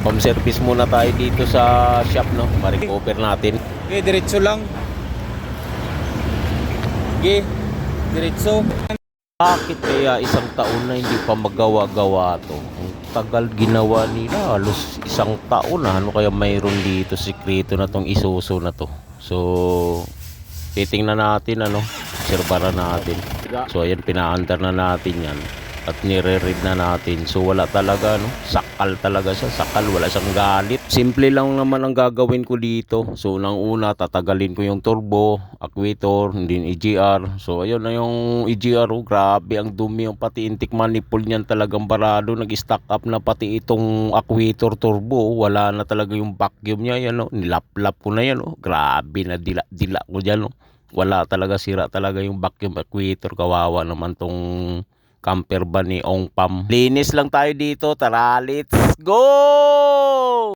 Home service muna tayo dito sa shop, no? Ma-recover natin. Okay, diretso lang. Okay, diretso. Bakit kaya isang taon na hindi pa magawa-gawa to? Ang tagal ginawa nila, halos isang taon na. Ano kaya mayroon dito, sikreto na tong isuso na to? So, titingnan natin, ano, obserbaran natin. So, ayan, pinaandar na natin yan. At nire-read na natin. So, wala talaga, no? Sakal talaga siya. Sakal, wala siyang galit. Simple lang naman ang gagawin ko dito. So, nang una, tatagalin ko yung turbo, actuator, yung EGR. So, ayun na yung EGR. Oh, grabe, ang dumi yung pati intik manifold niyan talagang barado. Nag-stack up na pati itong actuator turbo. Oh, Wala na talaga yung vacuum niya. Yan, oh. Nilap-lap ko na yan. Oh. Grabe na dila-dila ko dyan. Oh. Wala talaga, sira talaga yung vacuum actuator. Kawawa naman tong camper van ni Ong Pam. Linis lang tayo dito. Tara, let's go!